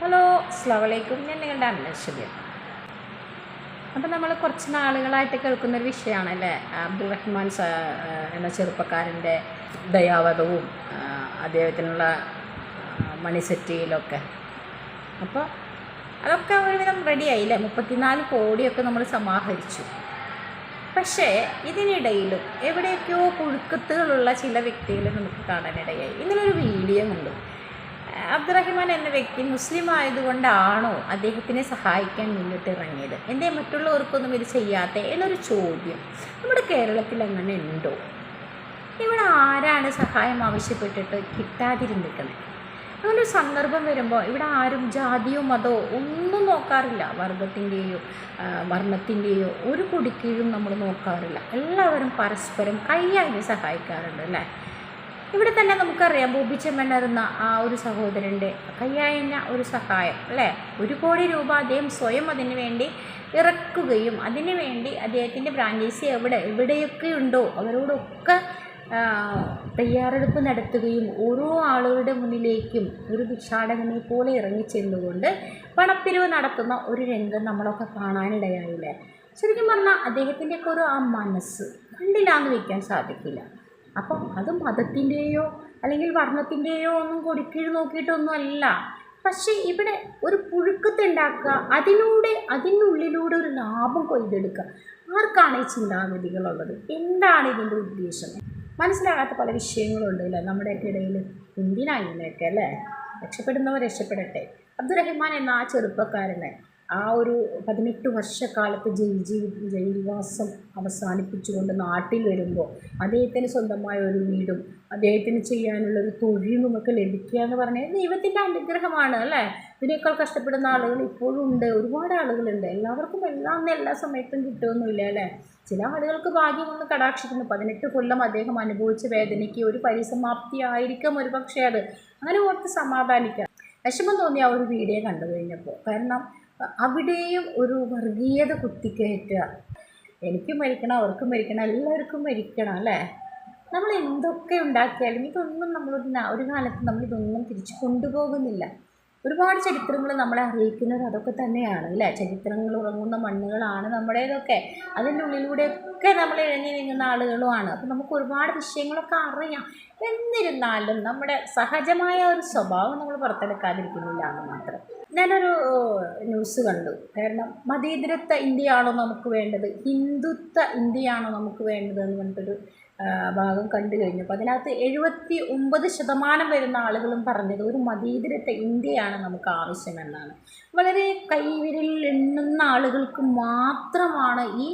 Hello അസ്സാം വലൈക്കും ഞാൻ നിങ്ങളുടെ അന്നശ്വര്യ അപ്പം നമ്മൾ കുറച്ച് നാളുകളായിട്ട് കേൾക്കുന്നൊരു വിഷയമാണല്ലേ? അബ്ദുൾ റഹ്മാൻ എന്ന ചെറുപ്പക്കാരന്റെ ദയാവധവും അദ്ദേഹത്തിനുള്ള മണിസെറ്റിയിലൊക്കെ അപ്പോൾ അതൊക്കെ ഒരുവിധം റെഡിയായില്ലേ മുപ്പത്തിനാല് കോടിയൊക്കെ നമ്മൾ സമാഹരിച്ചു. പക്ഷേ ഇതിനിടയിലും എവിടെയൊക്കെയോ പുഴുക്കത്തുകളുള്ള ചില വ്യക്തികളെ നമുക്ക് കാണാനിടയായി. ഇങ്ങനൊരു വീഡിയോ കണ്ടു അബ്ദുറഹിമാൻ എന്ന വ്യക്തി മുസ്ലിം ആയതുകൊണ്ടാണോ അദ്ദേഹത്തിനെ സഹായിക്കാൻ മുന്നിട്ട് ഇറങ്ങിയത് എന്തേ മറ്റുള്ളവർക്കൊന്നും ഇത് ചെയ്യാത്ത എന്നൊരു ചോദ്യം നമ്മുടെ കേരളത്തിൽ അങ്ങനെ ഉണ്ടോ? ഇവിടെ ആരാണ് സഹായം ആവശ്യപ്പെട്ടിട്ട് കിട്ടാതിരുന്നിരിക്കുന്നത്? അങ്ങനെ ഒരു സന്ദർഭം വരുമ്പോൾ ഇവിടെ ആരും ജാതിയോ മതമോ ഒന്നും നോക്കാറില്ല. വർഗത്തിന്റെയോ വർണത്തിന്റെയോ ഒരു കുടിക്കീഴും നമ്മൾ നോക്കാറില്ല. എല്ലാവരും പരസ്പരം കൈയായി സഹായിക്കാറുണ്ട് അല്ലേ? ഇവിടെ തന്നെ നമുക്കറിയാം ബോബി ചെമ്മണ്ണറുന്ന ആ ഒരു സഹോദരന്റെ കയ്യായന ഒരു സഹായം അല്ലേ? ഒരു കോടി രൂപ അദ്ദേഹം സ്വയം അതിനു വേണ്ടി ഇറക്കുകയും അതിനു വേണ്ടി അദ്ദേഹത്തിന്റെ ബ്രാഞ്ചേസി എവിടെ എവിടെയൊക്കെ ഉണ്ടോ അവരോടൊക്കെ തയ്യാറെടുപ്പ് നടത്തുകയും ഓരോ ആളുകളുടെ മുന്നിലേക്കും ഒരു ഭിക്ഷാടകനെ പോലെ ഇറങ്ങിച്ചെന്നുകൊണ്ട് പണപ്പിരിവ് നടത്തുന്ന ഒരു രംഗം നമ്മളൊക്കെ കാണാനിടയായില്ലേ? ശരിക്കും പറഞ്ഞാൽ അദ്ദേഹത്തിന്റെയൊക്കെ ഒരു ആ മനസ്സ് കണ്ടില്ലാന്ന് വയ്ക്കാൻ സാധിക്കില്ല. അപ്പം അത് മതത്തിന്റെയോ അല്ലെങ്കിൽ വർണത്തിന്റെയോ ഒന്നും കൊടുക്കീഴ് നോക്കിയിട്ടൊന്നും അല്ല പക്ഷേ ഇവിടെ ഒരു പുഴുക്കത്തുണ്ടാക്കുക അതിലൂടെ അതിനുള്ളിലൂടെ ഒരു ലാഭം കൊയ്തെടുക്കുക. ആർക്കാണ് ഈ ചിന്താഗതികളുള്ളത്? എന്താണ് ഇതിന്റെ ഉദ്ദേശം? മനസ്സിലാകാത്ത പല വിഷയങ്ങളുണ്ട് അല്ലേ? നമ്മുടെയൊക്കെ ഇടയിൽ എന്തിനാ ഇതിനൊക്കെ അല്ലേ? രക്ഷപ്പെടുന്നവർ രക്ഷപ്പെടട്ടെ. അബ്ദുറഹിമാൻ എന്ന ആ ചെറുപ്പക്കാരനെ ആ ഒരു പതിനെട്ട് വർഷക്കാലത്ത് ജയിൽ ജയിൽവാസം അവസാനിപ്പിച്ചുകൊണ്ട് നാട്ടിൽ വരുമ്പോൾ അദ്ദേഹത്തിന് സ്വന്തമായ ഒരു വീടും അദ്ദേഹത്തിന് ചെയ്യാനുള്ള ഒരു തൊഴിലും ഒക്കെ ലഭിക്കുക എന്ന് പറഞ്ഞാൽ ദൈവത്തിന്റെ അനുഗ്രഹമാണ് അല്ലേ? ഇതിനേക്കാൾ കഷ്ടപ്പെടുന്ന ആളുകൾ ഇപ്പോഴും ഉണ്ട് ഒരുപാട് ആളുകളുണ്ട്. എല്ലാവർക്കും എല്ലാം എല്ലാ സമയത്തും കിട്ടുമൊന്നുമില്ല അല്ലേ? ചില ആളുകൾക്ക് ഭാഗ്യം ഒന്ന് കടാക്ഷിക്കുന്നു. പതിനെട്ട് കൊല്ലം അദ്ദേഹം അനുഭവിച്ച വേദനയ്ക്ക് ഒരു പരിസമാപ്തി ആയിരിക്കാം ഒരു പക്ഷേ അത്. അങ്ങനെ ഓർത്ത് സമാധാനിക്കാം. വിഷമം തോന്നിയ ആ ഒരു വീഡിയോ കണ്ടു കഴിഞ്ഞപ്പോൾ. കാരണം അവിടെയും ഒരു വർഗീയത കുത്തിക്കയറ്റുക. എനിക്ക് മരിക്കണം അവർക്കും മരിക്കണം എല്ലാവർക്കും മരിക്കണം അല്ലേ? നമ്മൾ എന്തൊക്കെ ഉണ്ടാക്കിയാലും ഇതൊന്നും നമ്മളൊരു ന- ഒരു കാലത്ത് നമ്മളിതൊന്നും തിരിച്ചു കൊണ്ടുപോകുന്നില്ല. ഒരുപാട് ചരിത്രങ്ങൾ നമ്മളെ അറിയിക്കുന്നത് അതൊക്കെ തന്നെയാണ് അല്ലേ? ചരിത്രങ്ങൾ ഉറങ്ങുന്ന മണ്ണുകളാണ് നമ്മുടേതൊക്കെ. അതിന്റെ ഉള്ളിലൂടെയൊക്കെ നമ്മൾ ഇഴഞ്ഞു നീങ്ങുന്ന ആളുകളുമാണ്. അപ്പോൾ നമുക്ക് ഒരുപാട് വിഷയങ്ങളൊക്കെ അറിയാം. എന്നിരുന്നാലും നമ്മുടെ സഹജമായ ഒരു സ്വഭാവം നമ്മൾ പുറത്തെടുക്കാതിരിക്കുന്നില്ല എന്ന് മാത്രം. ഞാനൊരു ന്യൂസ് കണ്ടു. കാരണം മതേതരത്വ ഇന്ത്യയാണോ നമുക്ക് വേണ്ടത്? ഹിന്ദുത്വ ഇന്ത്യയാണോ നമുക്ക് വേണ്ടത് എന്ന് പറഞ്ഞിട്ടൊരു ഭാഗം കണ്ടു കഴിഞ്ഞപ്പോൾ അതിനകത്ത് എഴുപത്തി ഒമ്പത് ശതമാനം വരുന്ന ആളുകളും പറഞ്ഞത് ഒരു മതേതരത്വ ഇന്ത്യയാണ് നമുക്ക് ആവശ്യമെന്നാണ്. വളരെ കൈവിരലിൽ എണ്ണുന്ന ആളുകൾക്ക് മാത്രമാണ് ഈ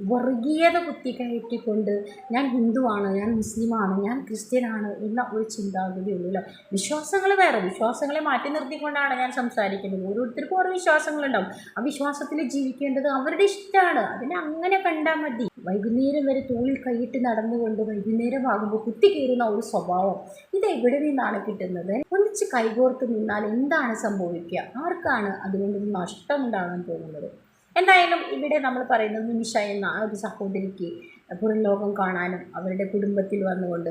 വർഗീയത കുത്തിക്കയറ്റിക്കൊണ്ട് ഞാൻ ഹിന്ദുവാണ് ഞാൻ മുസ്ലിമാണ് ഞാൻ ക്രിസ്ത്യനാണ് എന്ന ഒരു ചിന്താഗതി ഉള്ളൂല്ലോ വിശ്വാസങ്ങൾ വേറെ വിശ്വാസങ്ങളെ മാറ്റി നിർത്തിക്കൊണ്ടാണ് ഞാൻ സംസാരിക്കുന്നത്. ഓരോരുത്തർക്കും ഓരോ വിശ്വാസങ്ങളുണ്ടാവും. ആ വിശ്വാസത്തിൽ ജീവിക്കേണ്ടത് അവരുടെ ഇഷ്ടമാണ് അതിനെ അങ്ങനെ കണ്ടാൽ മതി. വൈകുന്നേരം വരെ തോളിൽ കൈയിട്ട് നടന്നുകൊണ്ട് വൈകുന്നേരം ആകുമ്പോൾ കുത്തിക്കയറുന്ന ഒരു സ്വഭാവം ഇത് എവിടെ നിന്നാണ് കിട്ടുന്നത്? ഒന്നിച്ച് കൈകോർത്ത് നിന്നാൽ എന്താണ് സംഭവിക്കുക? ആർക്കാണ് അതുകൊണ്ട് നഷ്ടമുണ്ടാകാൻ പോകുന്നത്? എന്തായാലും ഇവിടെ നമ്മൾ പറയുന്നത് നിമിഷ എന്ന ആ ഒരു സഹോദരിക്ക് പുറം ലോകം കാണാനും അവരുടെ കുടുംബത്തിൽ വന്നുകൊണ്ട്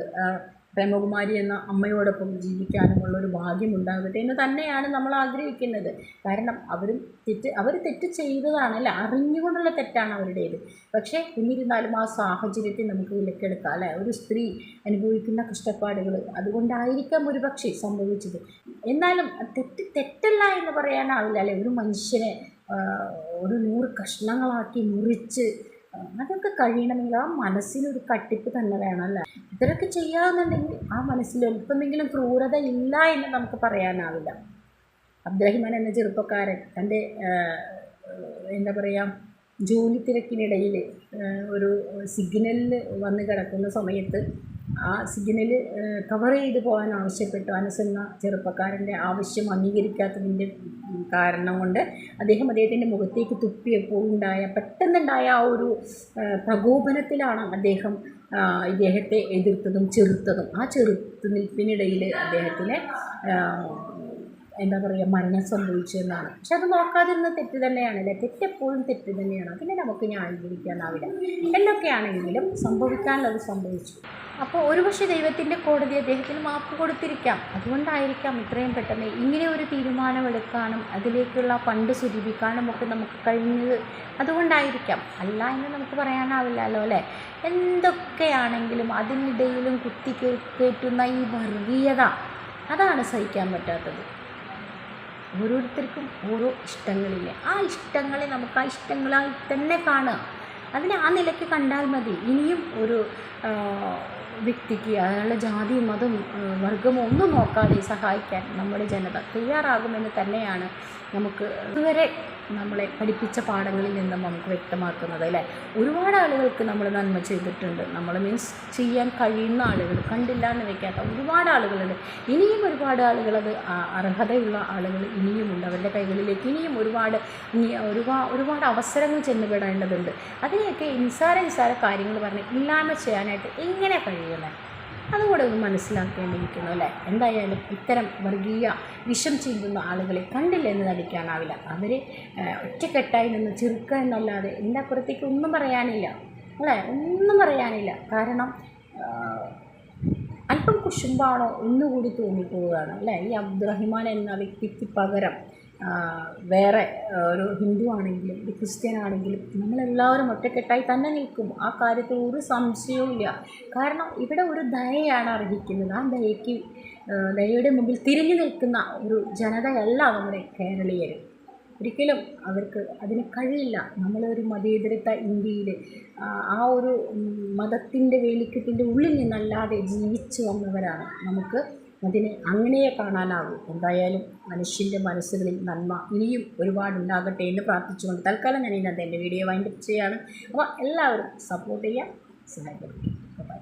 പ്രേമകുമാരി എന്ന അമ്മയോടൊപ്പം ജീവിക്കാനുമുള്ള ഒരു ഭാഗ്യം ഉണ്ടാകട്ടെ എന്ന് തന്നെയാണ് നമ്മൾ ആഗ്രഹിക്കുന്നത്. കാരണം അവരും തെറ്റ് അവർ തെറ്റ് ചെയ്തതാണ് അല്ല? അറിഞ്ഞുകൊണ്ടുള്ള തെറ്റാണ് അവരുടേത്. പക്ഷേ എന്നിരുന്നാലും ആ സാഹചര്യത്തെ നമുക്ക് വിലക്കെടുക്കാം അല്ലേ? ഒരു സ്ത്രീ അനുഭവിക്കുന്ന കഷ്ടപ്പാടുകൾ അതുകൊണ്ടായിരിക്കാം ഒരു പക്ഷേ സംഭവിച്ചത്. എന്നാലും തെറ്റ് തെറ്റല്ല എന്ന് പറയാനാവില്ല അല്ലേ? ഒരു മനുഷ്യനെ ഒരു നൂറ് കഷ്ണങ്ങളാക്കി മുറിച്ച് അതൊക്കെ കഴിയണമെങ്കിൽ ആ മനസ്സിനൊരു കട്ടിപ്പ് തന്നെ വേണമല്ലേ ഇതൊക്കെ ചെയ്യാമെന്നുണ്ടെങ്കിൽ ആ മനസ്സിൽ അല്പമെങ്കിലും ക്രൂരത ഇല്ല എന്ന് നമുക്ക് പറയാനാവില്ല. അബ്ദുറഹിമാൻ എന്ന ചെറുപ്പക്കാരൻ തന്റെ എന്താ പറയുക ജോലി തിരക്കിനിടയിൽ ഒരു സിഗ്നലിൽ വന്ന് കിടക്കുന്ന സമയത്ത് ആ സിഗ്നൽ കവർ ചെയ്ത് പോകാൻ ആവശ്യപ്പെട്ടു. അനസ് എന്ന ചെറുപ്പക്കാരന്റെ ആവശ്യം അംഗീകരിക്കാത്തതിന്റെ കാരണം കൊണ്ട് അദ്ദേഹം അദ്ദേഹത്തിന്റെ മുഖത്തേക്ക് തുപ്പിയപ്പോൾ ഉണ്ടായ പെട്ടെന്നുണ്ടായ ആ ഒരു പ്രകോപനത്തിലാണ് അദ്ദേഹം ഇദ്ദേഹത്തെ എതിർത്തതും ചെറുത്തതും. ആ ചെറുത്ത് നിൽപ്പിനിടയിൽ അദ്ദേഹത്തിനെ എന്താ പറയുക മരണം സംഭവിച്ചു എന്നാണ്. പക്ഷെ അത് നോക്കാതിരുന്ന തെറ്റ് തന്നെയാണ് അല്ലേ? തെറ്റെപ്പോഴും തെറ്റ് തന്നെയാണ്. പിന്നെ നമുക്ക് ന്യായീകരിക്കാനാവില്ല എന്തൊക്കെയാണെങ്കിലും സംഭവിക്കാനുള്ളത് സംഭവിച്ചു. അപ്പോൾ ഒരുപക്ഷെ ദൈവത്തിന്റെ കോടതി അദ്ദേഹത്തിന് മാപ്പ് കൊടുത്തിരിക്കാം. അതുകൊണ്ടായിരിക്കാം ഇത്രയും പെട്ടെന്ന് ഇങ്ങനെ ഒരു തീരുമാനമെടുക്കാനും അതിലേക്കുള്ള ഫണ്ട് സ്വരൂപിക്കാനും ഒക്കെ നമുക്ക് കഴിഞ്ഞത്. അതുകൊണ്ടായിരിക്കാം. അല്ല എന്ന് നമുക്ക് പറയാനാവില്ലല്ലോ അല്ലേ? എന്തൊക്കെയാണെങ്കിലും അതിനിടയിലും കുത്തി കയറ്റുന്ന ഈ വർഗീയത അതാണ് സഹിക്കാൻ പറ്റാത്തത്. ഓരോരുത്തർക്കും ഓരോ ഇഷ്ടങ്ങളില്ലേ? ആ ഇഷ്ടങ്ങളെ നമുക്ക് ആ ഇഷ്ടങ്ങളായി തന്നെ കാണുക അതിനെ ആ നിലയ്ക്ക് കണ്ടാൽ മതി. ഇനിയും ഒരു വ്യക്തിക്ക് അയാളുടെ ജാതി മതം വർഗമോ ഒന്നും നോക്കാതെ സഹായിക്കാൻ നമ്മുടെ ജനത തയ്യാറാകുമെന്ന് തന്നെയാണ് നമുക്ക് ഇതുവരെ നമ്മളെ പഠിപ്പിച്ച പാഠങ്ങളിൽ നിന്നും നമുക്ക് വ്യക്തമാക്കുന്നത് അല്ലേ? ഒരുപാട് ആളുകൾക്ക് നമ്മൾ നന്മ ചെയ്തിട്ടുണ്ട്. നമ്മൾ മീൻസ് ചെയ്യാൻ കഴിയുന്ന ആളുകൾ കണ്ടില്ല എന്ന് വെക്കാത്ത ഒരുപാട് ആളുകളുണ്ട്. ഇനിയും ഒരുപാട് ആളുകൾ അത് അർഹതയുള്ള ആളുകൾ ഇനിയുമുണ്ട്. അവരുടെ കൈകളിലേക്ക് ഇനിയും ഒരുപാട് ഒരുപാട് ഒരുപാട് അവസരങ്ങൾ ചെന്നുപെടേണ്ടതുണ്ട് അതിനെയൊക്കെ നിസ്സാര നിസ്സാര കാര്യങ്ങൾ പറഞ്ഞ് ഇല്ലായ്മ ചെയ്യാനായിട്ട് എങ്ങനെ കഴിയുന്നത് അതുകൂടെ ഒന്ന് മനസ്സിലാക്കേണ്ടിയിരിക്കുന്നു അല്ലേ? എന്തായാലും ഇത്തരം വർഗീയ വിഷം ചെയ്യുന്ന ആളുകളെ കണ്ടില്ല എന്ന് നടിക്കാനാവില്ല. അവർ ഒറ്റക്കെട്ടായി നിന്ന് ചെറുക്കുക എന്നല്ലാതെ എന്റെ അപ്പുറത്തേക്ക് ഒന്നും പറയാനില്ല. അല്ലേ? ഒന്നും പറയാനില്ല. കാരണം അല്പം കുശുമ്പാണോ എന്നുകൂടി തോന്നിപ്പോവുകയാണ്. അല്ലേ? ഈ അബ്ദുറഹിമാൻ എന്ന വ്യക്തിക്ക് പകരം വേറെ ഒരു ഹിന്ദു ആണെങ്കിലും ഒരു ക്രിസ്ത്യൻ ആണെങ്കിലും നമ്മളെല്ലാവരും ഒറ്റക്കെട്ടായി തന്നെ നിൽക്കും. ആ കാര്യത്തിൽ ഒരു സംശയവും ഇല്ല. കാരണം ഇവിടെ ഒരു ദയയാണ് അർഹിക്കുന്നത്. ആ ദയയ്ക്ക് ദയയുടെ മുമ്പിൽ തിരിഞ്ഞു നിൽക്കുന്ന ഒരു ജനതയല്ല നമ്മുടെ കേരളീയർ. ഒരിക്കലും അവർക്ക് അതിന് കഴിയില്ല. നമ്മളൊരു മതേതരത്വ ഇന്ത്യയിൽ ആ ഒരു മതത്തിന്റെ വേലിക്കെട്ടിന്റെ ഉള്ളിൽ നിന്നല്ലാതെ ജീവിച്ചു വന്നവരാണ്. നമുക്ക് അതിനെ അങ്ങനെയേ കാണാനാകൂ എന്തായാലും മനുഷ്യന്റെ മനസ്സുകളിൽ നന്മ ഇനിയും ഒരുപാടുണ്ടാകട്ടെ എന്ന് പ്രാർത്ഥിച്ചുകൊണ്ട് തൽക്കാലം ഞാൻ ഇന്നത്തെ എന്റെ വീഡിയോ വൈൻഡപ്പ് ചെയ്യാണ് അപ്പോൾ എല്ലാവരും സപ്പോർട്ട് ചെയ്യുക സഹായിക്കണം ബൈ